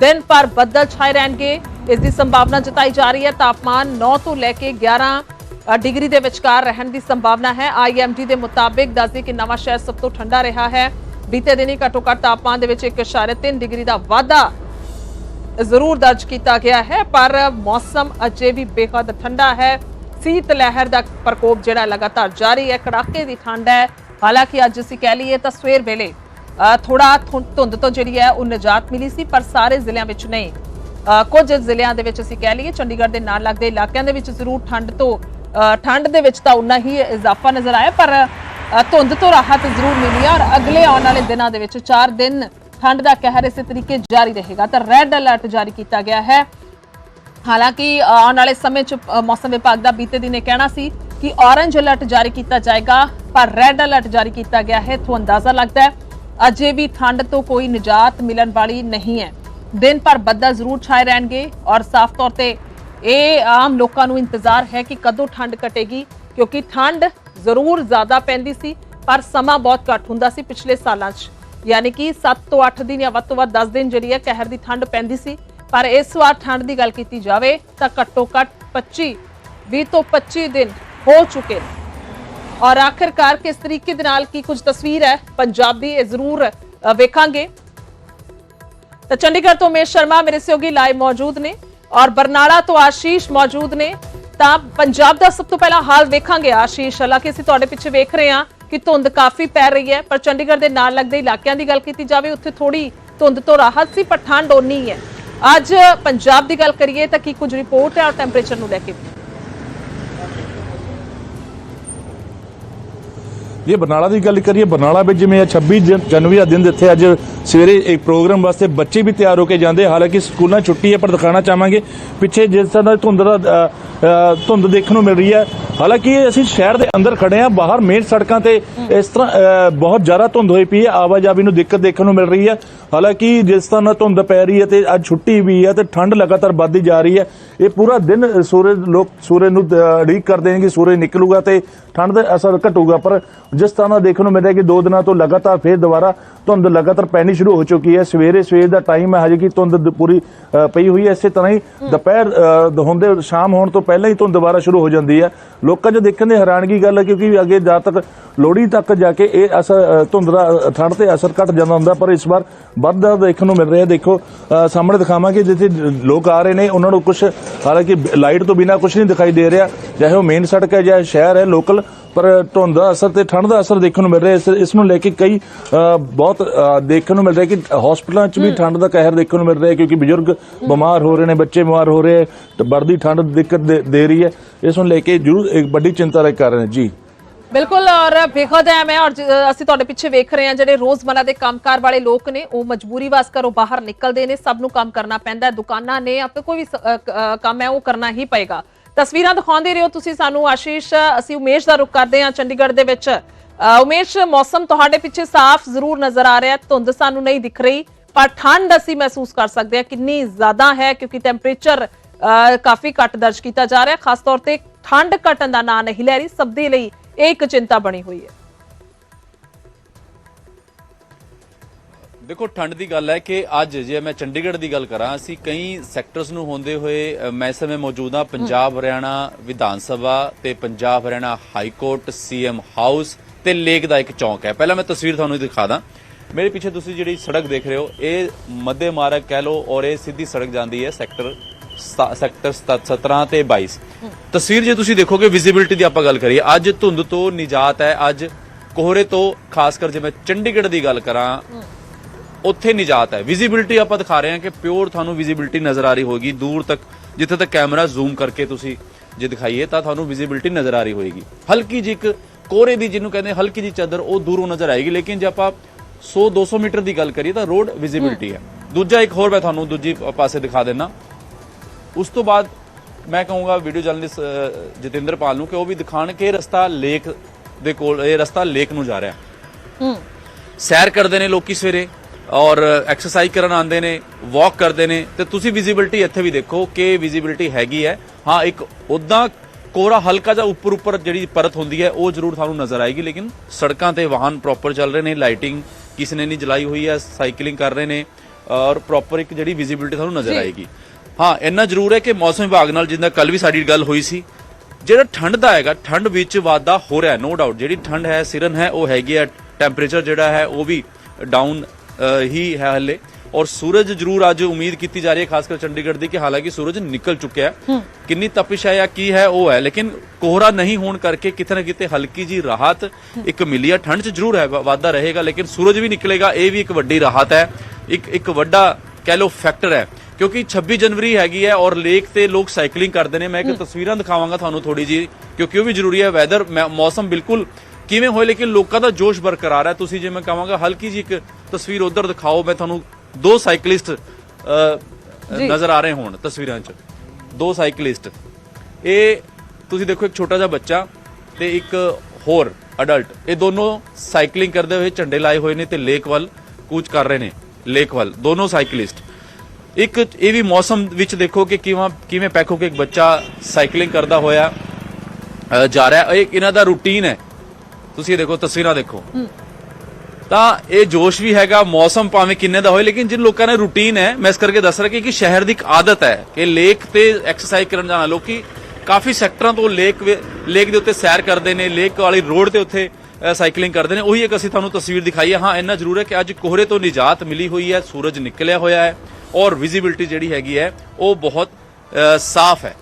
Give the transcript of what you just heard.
ਦਿਨ ਭਰ ਬੱਦਲ ਛਾਏ ਰਹਿਣਗੇ। ਇਸ ਦੀ ਸੰਭਾਵਨਾ ਜਤਾਈ ਜਾ ਰਹੀ ਹੈ। ਤਾਪਮਾਨ 9 ਤੋਂ ਲੈ ਕੇ 11 ਡਿਗਰੀ ਦੇ ਵਿਚਕਾਰ ਰਹਿਣ ਦੀ ਸੰਭਾਵਨਾ ਹੈ। ਆਈਐਮਡੀ ਦੇ ਮੁਤਾਬਿਕ ਦੱਸਦੇ ਕਿ ਨਵਾਂ ਸ਼ਹਿਰ ਸਭ ਤੋਂ ਠੰਡਾ ਰਿਹਾ ਹੈ। ਬੀਤੇ ਦਿਨੀ ਘੱਟੋ ਘੱਟ ਤਾਪਮਾਨ ਦੇ ਵਿੱਚ 1.3 ਡਿਗਰੀ ਦਾ ਵਾਧਾ ਜ਼ਰੂਰ ਦਰਜ ਕੀਤਾ ਗਿਆ ਹੈ। ਪਰ ਮੌਸਮ ਅਜੇ ਵੀ ਬੇਹੱਦ ਠੰਡਾ ਹੈ। ਸੀਤ ਲਹਿਰ ਦਾ ਪ੍ਰਕੋਪ ਜਿਹੜਾ ਲਗਾਤਾਰ ਜਾਰੀ ਹੈ। ਕੜਾਕੇ ਦੀ ਠੰਡ ਹੈ। ਹਾਲਾਂਕਿ ਅੱਜ ਅਸੀਂ ਕਹਿ ਲਈਏ ਤਾਂ ਸਵੇਰ ਵੇਲੇ ਥੋੜਾ ਧੁੰ- ਧੁੰਦ ਤੋਂ ਜਿਹੜੀ ਹੈ ਉਹ ਨਿਜਾਤ ਮਿਲੀ ਸੀ, ਪਰ ਸਾਰੇ ਜ਼ਿਲ੍ਹਿਆਂ ਵਿੱਚ ਨਹੀਂ। ਕੁਝ ਜ਼ਿਲ੍ਹਿਆਂ ਦੇ ਵਿੱਚ ਅਸੀਂ ਕਹਿ ਲਈਏ, ਚੰਡੀਗੜ੍ਹ ਦੇ ਨਾਲ ਲੱਗਦੇ ਇਲਾਕਿਆਂ ਦੇ ਵਿੱਚ ਜ਼ਰੂਰ ਠੰਡ ਤੋਂ ਠੰਡ ਦੇ ਵਿੱਚ ਤਾਂ ਉਨਾ ਹੀ ਇਜ਼ਾਫਾ ਨਜ਼ਰ ਆਇਆ, ਪਰ ਧੁੰਦ ਤੋਂ ਰਾਹਤ ਜ਼ਰੂਰ ਮਿਲੀ ਹੈ ਔਰ ਅਗਲੇ ਆਉਣ ਵਾਲੇ ਦਿਨਾਂ ਦੇ ਵਿੱਚ 4 ਦਿਨ ਠੰਡ ਦਾ ਕਹਿਰ ਇਸੇ ਤਰੀਕੇ ਜਾਰੀ ਰਹੇਗਾ। ਤਾਂ ਰੈੱਡ ਅਲਰਟ ਜਾਰੀ ਕੀਤਾ ਗਿਆ ਹੈ। ਹਾਲਾਂਕਿ ਆਉਣ ਵਾਲੇ ਸਮੇਂ 'ਚ ਮੌਸਮ ਵਿਭਾਗ ਦਾ ਬੀਤੇ ਦਿਨੇ ਕਹਿਣਾ ਸੀ ਕਿ ਔਰੰਜ ਅਲਰਟ ਜਾਰੀ ਕੀਤਾ ਜਾਏਗਾ, ਪਰ ਰੈੱਡ ਅਲਰਟ ਜਾਰੀ ਕੀਤਾ ਗਿਆ ਹੈ ਤੋਂ ਅੰਦਾਜ਼ਾ ਲੱਗਦਾ ਹੈ ਅਜੇ ਵੀ ਠੰਡ ਤੋਂ ਕੋਈ ਨਿਜਾਤ ਮਿਲਣ ਵਾਲੀ ਨਹੀਂ ਹੈ। ਦਿਨ ਭਰ ਬੱਦਲ ਜ਼ਰੂਰ ਛਾਏ ਰਹਿਣਗੇ ਔਰ ਸਾਫ਼ ਤੌਰ ਤੇ ਇਹ ਆਮ ਲੋਕਾਂ ਨੂੰ ਇੰਤਜ਼ਾਰ ਹੈ ਕਿ ਕਦੋਂ ਠੰਡ ਘਟੇਗੀ, ਕਿਉਂਕਿ ਠੰਡ ਜ਼ਰੂਰ ਜ਼ਿਆਦਾ ਪੈਂਦੀ ਸੀ, ਪਰ ਸਮਾਂ ਬਹੁਤ ਘੱਟ ਹੁੰਦਾ ਸੀ ਪਿਛਲੇ ਸਾਲਾਂ 'ਚ। ਯਾਨੀ ਕਿ 7 ਤੋਂ 8 ਦਿਨ ਜਾਂ ਵੱਧ ਤੋਂ ਵੱਧ 10 ਦਿਨ ਜਿਹੜੀ ਹੈ ਕਹਿਰ ਦੀ ਠੰਡ ਪੈਂਦੀ ਸੀ। ਪਰ ਇਸ ਵਾਰ ਠੰਡ ਦੀ ਗੱਲ ਕੀਤੀ ਜਾਵੇ ਤਾਂ ਘੱਟੋ ਘੱਟ 25 20 ਤੋਂ 25 ਦਿਨ ਹੋ ਚੁੱਕੇ ਨੇ। ਔਰ ਆਖਿਰਕਾਰ ਕਿਸ ਤਰੀਕੇ ਦੇ ਨਾਲ ਕੀ ਕੁਝ ਤਸਵੀਰ ਹੈ, ਪੰਜਾਬ ਦੀ ਇਹ ਜ਼ਰੂਰ ਵੇਖਾਂਗੇ। ਤਾਂ ਚੰਡੀਗੜ੍ਹ ਤੋਂ ਉਮੇਸ਼ ਸ਼ਰਮਾ ਮੇਰੇ ਸਹਿਯੋਗੀ ਲਾਈਵ ਮੌਜੂਦ ਨੇ ਔਰ ਬਰਨਾਲਾ ਤੋਂ ਆਸ਼ੀਸ਼ ਮੌਜੂਦ ਨੇ। ਤਾਂ ਪੰਜਾਬ ਦਾ ਸਭ ਤੋਂ ਪਹਿਲਾਂ ਹਾਲ ਵੇਖਾਂਗੇ ਆਸ਼ੀਸ਼, ਹਾਲਾਂਕਿ ਅਸੀਂ ਤੁਹਾਡੇ ਪਿੱਛੇ ਵੇਖ ਰਹੇ ਹਾਂ ਕਿ ਧੁੰਦ ਕਾਫੀ ਪੈ ਰਹੀ ਹੈ, ਪਰ ਚੰਡੀਗੜ੍ਹ ਦੇ ਨਾਲ ਲੱਗਦੇ ਇਲਾਕਿਆਂ ਦੀ ਗੱਲ ਕੀਤੀ ਜਾਵੇ, ਉੱਥੇ ਥੋੜੀ ਧੁੰਦ ਤੋਂ ਰਾਹਤ ਸੀ, ਪਰ ਠੰਡ ਓਨੀ ਹੈ ਅੱਜ ਪੰਜਾਬ ਦੀ ਗੱਲ ਕਰੀਏ ਤਾਂ ਕੀ ਕੁਝ ਰਿਪੋਰਟ ਹੈ ਔਰ ਟੈਂਪਰੇਚਰ ਨੂੰ ਲੈ ਕੇ? ਜੇ ਬਰਨਾਲਾ ਦੀ ਗੱਲ ਕਰੀਏ, ਬਰਨਾਲਾ ਵਿੱਚ ਜਿਵੇਂ ਇਹ 26 ਜਨਵਰੀ ਦਾ ਦਿਨ ਜਿੱਥੇ ਅੱਜ ਸਵੇਰੇ ਇੱਕ ਪ੍ਰੋਗਰਾਮ ਵਾਸਤੇ ਬੱਚੇ ਵੀ ਤਿਆਰ ਹੋ ਕੇ ਜਾਂਦੇ ਹਾਲਾਂਕਿ ਸਕੂਲਾਂ ਛੁੱਟੀ ਹੈ, ਪਰ ਦਿਖਾਣਾ ਚਾਹਾਂਗੇ। ਪਿੱਛੇ ਜਿਸ ਤਰ੍ਹਾਂ ਦਾ ਧੁੰਦ ਦਾ ਧੁੰਦ ਦੇਖਣ ਨੂੰ ਮਿਲ ਰਹੀ ਹੈ। ਹਾਲਾਂਕਿ ਅਸੀਂ ਸ਼ਹਿਰ ਦੇ ਅੰਦਰ ਖੜੇ ਆ ਬਾਹਰ ਮੇਨ ਸੜਕਾਂ ਤੇ ਇਸ ਤਰ੍ਹਾਂ ਬਹੁਤ ਜ਼ਿਆਦਾ ਧੁੰਦ ਹੋਈ ਪਈ ਹੈ। ਆਵਾਜਾਈ ਨੂੰ ਦਿੱਕਤ ਦੇਖਣ ਨੂੰ ਮਿਲ ਰਹੀ ਹੈ। ਹਾਲਾਂਕਿ ਜਿਸ ਤਰ੍ਹਾਂ ਧੁੰਦ ਪੈ ਰਹੀ ਹੈ ਤੇ ਅੱਜ ਛੁੱਟੀ ਵੀ ਹੈ ਤੇ ਠੰਡ ਲਗਾਤਾਰ ਵੱਧਦੀ ਜਾ ਰਹੀ ਹੈ ਇਹ ਪੂਰਾ ਦਿਨ ਸੂਰਜ ਲੋਕ ਸੂਰਜ ਨੂੰ ਉਡੀਕ ਕਰਦੇ ਨੇ ਕਿ ਸੂਰਜ ਨਿਕਲੂਗਾ ਤੇ ਠੰਡ ਦਾ ਅਸਰ ਘਟੂਗਾ। ਪਰ ਜਿਸ ਤਰ੍ਹਾਂ ਦਾ ਦੇਖਣ ਨੂੰ ਮਿਲ ਰਿਹਾ ਕਿ ਦੋ ਦਿਨਾਂ ਤੋਂ ਲਗਾਤਾਰ ਫੇਰ ਦੁਬਾਰਾ ਧੁੰਦ ਲਗਾਤਾਰ ਪੈਣੀ ਸ਼ੁਰੂ ਹੋ ਚੁੱਕੀ ਹੈ। ਸਵੇਰੇ ਸਵੇਰ ਦਾ ਟਾਈਮ ਹੈ ਹਜੇ ਕਿ ਧੁੰਦ ਪੂਰੀ ਪਈ ਹੋਈ ਹੈ। ਇਸੇ ਤਰ੍ਹਾਂ ਹੀ ਦੁਪਹਿਰ ਹੁੰਦੇ ਸ਼ਾਮ ਹੋਣ ਤੋਂ ਪਹਿਲਾਂ ਹੀ ਧੁੰਦ ਦੁਬਾਰਾ ਸ਼ੁਰੂ ਹੋ ਜਾਂਦੀ ਹੈ। ਲੋਕਾਂ 'ਚ ਦੇਖਣ ਦੀ ਹੈਰਾਨਗੀ ਗੱਲ ਹੈ ਕਿਉਂਕਿ ਅੱਗੇ ਜਦ ਤੱਕ ਲੋਹੜੀ ਤੱਕ ਜਾ ਕੇ ਇਹ ਅਸਰ ਧੁੰਦ ਦਾ ਠੰਡ ਤੇ ਅਸਰ ਘਟ ਜਾਂਦਾ ਹੁੰਦਾ ਪਰ ਇਸ ਵਾਰ ਵੱਧਦਾ ਦੇਖਣ ਨੂੰ ਮਿਲ ਰਿਹਾ। ਦੇਖੋ ਸਾਹਮਣੇ ਦਿਖਾਵਾਂਗੇ ਜਿੱਥੇ ਲੋਕ ਆ ਰਹੇ ਨੇ ਉਹਨਾਂ ਨੂੰ ਕੁਝ ਹਾਲਾਂਕਿ ਲਾਈਟ ਤੋਂ ਬਿਨਾ ਕੁਝ ਨਹੀਂ ਦਿਖਾਈ ਦੇ ਰਿਹਾ। ਚਾਹੇ ਉਹ ਮੇਨ ਸੜਕ ਹੈ ਜਾਂ ਸ਼ਹਿਰ ਹੈ ਲੋਕਲ ਪਰ ਧੁੰਦ ਦਾ ਅਸਰ ਤੇ ਠੰਡ ਦਾ ਅਸਰ ਦੇਖਣ ਨੂੰ ਮਿਲ ਰਿਹਾ। ਇਸ ਇਸ ਨੂੰ ਲੈ ਕੇ ਕਈ ਬਹੁਤ ਦੇਖਣ ਨੂੰ ਮਿਲ ਰਿਹਾ ਕਿ ਹਸਪਤਾਲਾਂ 'ਚ ਵੀ ਠੰਡ ਦਾ ਕਹਿਰ ਦੇਖਣ ਨੂੰ ਮਿਲ ਰਿਹਾ ਕਿਉਂਕਿ ਬਜ਼ੁਰਗ ਬਿਮਾਰ ਹੋ ਰਹੇ ਨੇ ਬੱਚੇ ਬਿਮਾਰ ਹੋ ਰਹੇ ਤੇ ਵੱਧਦੀ ਠੰਡ ਦਿੱਕਤ ਦੇ- ਰਹੀ ਹੈ। ਇਸ ਨੂੰ ਲੈ ਕੇ ਜ਼ਰੂਰ ਇੱਕ ਵੱਡੀ ਚਿੰਤਾ ਦਾ ਕਰ ਰਹੇ ਨੇ ਜੀ। ਬਿਲਕੁਲ ਔਰ ਬੇਖੁਦ ਹੈ ਮੈਂ ਔਰ ਅਸੀਂ ਤੁਹਾਡੇ ਪਿੱਛੇ ਵੇਖ ਰਹੇ ਹਾਂ ਜਿਹੜੇ ਰੋਜ਼ਮਰਾ ਦੇ ਕੰਮਕਾਰ ਵਾਲੇ ਲੋਕ ਨੇ ਉਹ ਮਜਬੂਰੀ ਵਾਸ ਕਰੋ ਬਾਹਰ ਨਿਕਲਦੇ ਨੇ ਸਭ ਨੂੰ ਕੰਮ ਕਰਨਾ ਪੈਂਦਾ ਦੁਕਾਨਾਂ ਨੇ ਆਪੇ ਕੋਈ ਵੀ ਕੰਮ ਹੈ ਉਹ ਕਰਨਾ ਹੀ ਪਏਗਾ। ਤਸਵੀਰਾਂ ਦਿਖਾਉਂਦੇ ਰਹੋ ਤੁਸੀਂ ਸਾਨੂੰ ਆਸ਼ੀਸ਼ ਅਸੀਂ ਉਮੇਸ਼ ਦਾ ਰੁਖ ਕਰਦੇ ਹਾਂ ਚੰਡੀਗੜ੍ਹ ਦੇ ਵਿੱਚ। ਅ, ਉਮੇਸ਼ ਮੌਸਮ ਤੁਹਾਡੇ ਪਿੱਛੇ ਸਾਫ਼ ਜ਼ਰੂਰ ਨਜ਼ਰ ਆ ਰਿਹਾ ਧੁੰਦ ਸਾਨੂੰ ਨਹੀਂ ਦਿਖ ਰਹੀ ਪਰ ਠੰਡ ਅਸੀਂ ਮਹਿਸੂਸ ਕਰ ਸਕਦੇ ਹਾਂ ਕਿੰਨੀ ਜ਼ਿਆਦਾ ਹੈ ਕਿਉਂਕਿ ਟੈਂਪਰੇਚਰ ਅ, ਕਾਫੀ ਘੱਟ ਦਰਜ ਕੀਤਾ ਜਾ ਰਿਹਾ ਖਾਸ ਤੌਰ ਤੇ ਠੰਡ ਘਟਣ ਦਾ ਨਾਂ ਨਹੀਂ ਲੈ ਰਹੀ ਸਭ ਦੇ ਲਈ ਇਹ ਇੱਕ ਚਿੰਤਾ ਬਣੀ ਹੋਈ ਹੈ। ਦੇਖੋ ਠੰਡ ਦੀ ਗੱਲ ਹੈ ਕਿ ਅੱਜ ਜੇ ਮੈਂ ਚੰਡੀਗੜ੍ਹ ਦੀ ਗੱਲ ਕਰਾਂ ਅਸੀਂ ਕਈ ਸੈਕਟਰਸ ਨੂੰ ਹੁੰਦੇ ਹੋਏ ਮੈਂ ਇਸ ਸਮੇਂ ਮੌਜੂਦ ਹਾਂ ਪੰਜਾਬ ਹਰਿਆਣਾ ਵਿਧਾਨ ਸਭਾ ਤੇ Punjab Haryana high court CM house ਤੇ ਲੇਕ ਦਾ ਇੱਕ ਚੌਂਕ ਹੈ। ਪਹਿਲਾਂ ਮੈਂ ਤਸਵੀਰ ਤੁਹਾਨੂੰ ਦਿਖਾ ਦਾਂ। ਮੇਰੇ ਪਿੱਛੇ ਤੁਸੀਂ ਜਿਹੜੀ ਸੜਕ ਦੇਖ ਰਹੇ ਹੋ ਇਹ ਮੱਦੇ ਮਾਰਗ ਕਹਿ ਲਓ ਔਰ ਇਹ ਸਿੱਧੀ ਸੜਕ ਜਾਂਦੀ ਹੈ ਸੈਕਟਰ ਸੈਕਟਰ 17 ਤੇ 22 ਤਸਵੀਰ ਜੇ ਤੁਸੀਂ ਦੇਖੋਗੇ ਵਿਜ਼ਿਬਿਲਟੀ ਦੀ ਆਪਾਂ ਗੱਲ ਕਰੀਏ, ਅੱਜ ਧੁੰਦ ਤੋਂ ਨਿਜਾਤ ਹੈ, ਅੱਜ ਕੋਹਰੇ ਤੋਂ, ਖਾਸ ਕਰ ਜੇ ਮੈਂ ਚੰਡੀਗੜ੍ਹ ਦੀ ਗੱਲ ਕਰਾਂ, ਉੱਥੇ ਨਿਜਾਤ ਹੈ। ਵਿਜ਼ਿਬਿਲਟੀ ਆਪਾਂ ਦਿਖਾ ਰਹੇ ਹਾਂ ਕਿ ਪਿਓਰ ਤੁਹਾਨੂੰ ਵਿਜ਼ਿਬਿਲਟੀ ਨਜ਼ਰ ਆ ਰਹੀ ਹੋਗੀ ਦੂਰ ਤੱਕ, ਜਿੱਥੇ ਤੱਕ ਕੈਮਰਾ ਜ਼ੂਮ ਕਰਕੇ ਤੁਸੀਂ ਜੇ ਦਿਖਾਈਏ, ਤਾਂ ਤੁਹਾਨੂੰ ਵਿਜ਼ਿਬਿਲਟੀ ਨਜ਼ਰ ਆ ਰਹੀ ਹੋਏਗੀ। ਹਲਕੀ ਜਿਹੀ ਇੱਕ ਕੋਰੇ ਦੀ ਜਿਹਨੂੰ ਕਹਿੰਦੇ ਹਲਕੀ ਜਿਹੀ ਚਾਦਰ, ਉਹ ਦੂਰੋਂ ਨਜ਼ਰ ਆਏਗੀ। ਲੇਕਿਨ ਜੇ ਆਪਾਂ 100 200 ਮੀਟਰ ਦੀ ਗੱਲ ਕਰੀਏ, ਤਾਂ ਰੋਡ ਵਿਜ਼ਿਬਿਲਟੀ ਹੈ। ਦੂਜਾ ਇੱਕ ਹੋਰ ਮੈਂ ਤੁਹਾਨੂੰ ਦੂਜੀ ਪਾਸੇ ਦਿਖਾ ਦੇਣਾ ਉਸ ਤੋਂ ਬਾਅਦ ਮੈਂ ਕਹੂੰਗਾ ਵੀਡੀਓ ਜਰਨਲਿਸਟ ਜਤਿੰਦਰ ਪਾਲ ਨੂੰ ਕਿ ਉਹ ਵੀ ਦਿਖਾਣ ਕਿ ਰਸਤਾ ਲੇਕ ਦੇ ਕੋਲ ਇਹ ਰਸਤਾ ਲੇਕ ਨੂੰ ਜਾ ਰਿਹਾ। ਹੂੰ। ਸੈਰ ਕਰਦੇ ਨੇ ਲੋਕੀ ਸਵੇਰੇ ਔਰ ਐਕਸਰਸਾਈਜ਼ ਕਰਨ ਆਉਂਦੇ ਨੇ ਵਾਕ ਕਰਦੇ ਨੇ। ਤੇ ਤੁਸੀਂ ਵਿਜ਼ਿਬਿਲਟੀ ਇੱਥੇ ਵੀ ਦੇਖੋ ਕਿ ਵਿਜ਼ਿਬਿਲਟੀ ਹੈਗੀ ਹੈ। ਹਾਂ ਇੱਕ ਉਦਾਂ ਕੋਰਾ ਹਲਕਾ ਜਿਹਾ ਉੱਪਰ ਉੱਪਰ ਜਿਹੜੀ ਪਰਤ ਹੁੰਦੀ ਹੈ ਉਹ ਜ਼ਰੂਰ ਤੁਹਾਨੂੰ ਨਜ਼ਰ ਆਏਗੀ ਲੇਕਿਨ ਸੜਕਾਂ ਤੇ ਵਾਹਨ ਪ੍ਰੋਪਰ ਚੱਲ ਰਹੇ ਨੇ ਲਾਈਟਿੰਗ ਕਿਸੇ ਨੇ ਨਹੀਂ ਜਲਾਈ ਹੋਈ ਹੈ ਸਾਈਕਲਿੰਗ ਕਰ ਰਹੇ ਨੇ ਔਰ ਪ੍ਰੋਪਰ ਇੱਕ ਜਿਹੜੀ ਵਿਜ਼ਿਬਿਲਿਟੀ ਤੁਹਾਨੂੰ ਨਜ਼ਰ। ਆਏਗੀ। ਹਾਂ ਇੰਨਾ ਜ਼ਰੂਰ ਹੈ ਕਿ ਮੌਸਮ ਵਿਭਾਗ ਨਾਲ ਜਿੱਦਾਂ ਕੱਲ ਵੀ ਸਾਡੀ ਗੱਲ ਹੋਈ ਸੀ ਜਿਹੜਾ ਠੰਡ ਦਾ ਹੈਗਾ ਠੰਡ ਵਿੱਚ ਵਾਧਾ ਹੋ ਰਿਹਾ ਨੋ ਡਾਊਟ ਜਿਹੜੀ ਠੰਡ ਹੈ ਸਿਰਨ ਹੈ ਉਹ ਹੈਗੀ ਹੈ ਟੈਂਪਰੇਚਰ ਜਿਹੜਾ ਹੈ ਉਹ ਵੀ ਡਾਊਨ ਹੀ ਹੈ ਹਲੇ। ਔਰ ਸੂਰਜ ਜ਼ਰੂਰ ਅੱਜ ਉਮੀਦ ਕੀਤੀ ਜਾ ਰਹੀ ਹੈ ਖਾਸ ਕਰ ਚੰਡੀਗੜ੍ਹ ਦੀ ਕਿ ਹਾਲਾਂਕਿ ਸੂਰਜ ਨਿਕਲ ਚੁੱਕਿਆ ਹੈ। ਕਿੰਨੀ ਤਪਿਸ਼ ਹੈ ਜਾਂ ਕੀ ਹੈ ਉਹ ਹੈ ਲੇਕਿਨ ਕੋਹਰਾ ਨਹੀਂ ਹੋਣ ਕਰਕੇ ਕਿਤੇ ਨਾ ਕਿਤੇ ਹਲਕੀ ਜੀ ਰਾਹਤ ਇੱਕ ਮਿਲੀ ਹੈ। ਠੰਡ 'ਚ ਜ਼ਰੂਰ ਹੈ ਵਾਧਾ ਰਹੇਗਾ ਲੇਕਿਨ ਸੂਰਜ ਵੀ ਨਿਕਲੇਗਾ ਇਹ ਵੀ ਇੱਕ ਵੱਡੀ ਰਾਹਤ ਹੈ। ਇੱਕ ਇੱਕ ਵੱਡਾ ਕਹਿ ਲਓ ਫੈਕਟਰ ਹੈ। ਕਿਉਂਕਿ 26 ਜਨਵਰੀ ਹੈਗੀ ਹੈ ਔਰ ਲੇਕ ਤੇ ਲੋਕ ਸਾਈਕਲਿੰਗ ਕਰਦੇ ਨੇ। ਮੈਂ ਇੱਕ ਤਸਵੀਰਾਂ ਦਿਖਾਵਾਂਗਾ ਤੁਹਾਨੂੰ ਥੋੜੀ ਜੀ ਕਿਉਂਕਿ ਉਹ ਵੀ ਜ਼ਰੂਰੀ ਹੈ ਵੈਦਰ ਮੌਸਮ ਬਿਲਕੁਲ ਕਿਵੇਂ ਹੋਏ ਲੇਕਿਨ ਲੋਕਾਂ ਦਾ ਜੋਸ਼ ਬਰਕਰਾਰ ਹੈ। ਤੁਸੀਂ ਜੇ ਮੈਂ ਕਹਾਂਗਾ ਹਲਕੀ ਜੀ ਇੱਕ ਤਸਵੀਰ ਉਧਰ ਦਿਖਾਓ। ਮੈਂ ਤੁਹਾਨੂੰ ਦੋ ਸਾਈਕਲਿਸਟ। ਨਜ਼ਰ ਆ ਰਹੇ ਹੋਣ ਤਸਵੀਰਾਂ 'ਚ। ਦੋ ਸਾਈਕਲਿਸਟ। ਇਹ ਤੁਸੀਂ ਦੇਖੋ ਇੱਕ ਛੋਟਾ ਜਿਹਾ ਬੱਚਾ ਤੇ ਇੱਕ ਹੋਰ ਅਡਲਟ ਇਹ ਦੋਨੋਂ ਸਾਈਕਲਿੰਗ ਕਰਦੇ ਹੋਏ ਝੰਡੇ ਲਾਏ ਹੋਏ ਨੇ ਤੇ ਲੇਕ ਵੱਲ ਕੂਚ ਕਰ ਰਹੇ ਨੇ। ਲੇਕ ਵੱਲ। ਦੋਨੋਂ ਸਾਈਕਲਿਸਟ। ਇੱਕ ਇਹ ਵੀ ਮੌਸਮ ਵਿੱਚ ਦੇਖੋ ਕਿ ਕਿਵੇਂ ਕਿਵੇਂ ਪੈਕ ਹੋ ਕੇ ਇੱਕ ਬੱਚਾ ਸਾਈਕਲਿੰਗ ਕਰਦਾ ਹੋਇਆ ਜਾ ਰਿਹਾ। ਇਹ ਇਹਨਾਂ ਦਾ ਰੂਟੀਨ ਹੈ। ਤੁਸੀਂ ਇਹ ਦੇਖੋ ਤਸਵੀਰਾਂ ਦੇਖੋ। ਤਾਂ ਇਹ ਜੋਸ਼ ਵੀ ਹੈਗਾ ਮੌਸਮ ਭਾਵੇਂ ਕਿੰਨੇ ਦਾ ਹੋਏ ਲੇਕਿਨ ਜਿਨ ਲੋਕਾਂ ਨੇ ਰੂਟੀਨ ਹੈ ਮੈਂ ਇਸ ਕਰਕੇ ਦੱਸ ਰਿਹਾ ਕਿ ਸ਼ਹਿਰ ਦੀ ਇੱਕ ਆਦਤ ਹੈ ਕਿ ਲੇਕ ਤੇ ਐਕਸਰਸਾਈਜ਼ ਕਰਨ ਜਾਣਾ। ਲੋਕੀ ਕਾਫੀ ਸੈਕਟਰਾਂ ਤੋਂ ਲੇਕ ਲੇਕ ਦੇ ਉੱਤੇ ਸੈਰ ਕਰਦੇ ਨੇ ਲੇਕ ਵਾਲੀ ਰੋਡ ਉੱਤੇ ਅ, ਸਾਈਕਲਿੰਗ ਕਰਦੇ ਨੇ। ਉਹੀ ਇੱਕ ਅਸੀਂ ਤੁਹਾਨੂੰ ਤਸਵੀਰ ਦਿਖਾਈ ਹੈ। ਹਾਂ, ਇੰਨਾ ਜ਼ਰੂਰ ਹੈ ਕਿ ਅੱਜ ਕੋਹਰੇ ਤੋਂ ਨਿਜਾਤ ਮਿਲੀ ਹੋਈ ਹੈ, ਸੂਰਜ ਨਿਕਲਿਆ ਹੋਇਆ ਹੈ ਔਰ ਵਿਜ਼ਿਬਿਲਟੀ ਜਿਹੜੀ ਹੈਗੀ ਹੈ, ਉਹ ਬਹੁਤ ਸਾਫ਼ ਹੈ।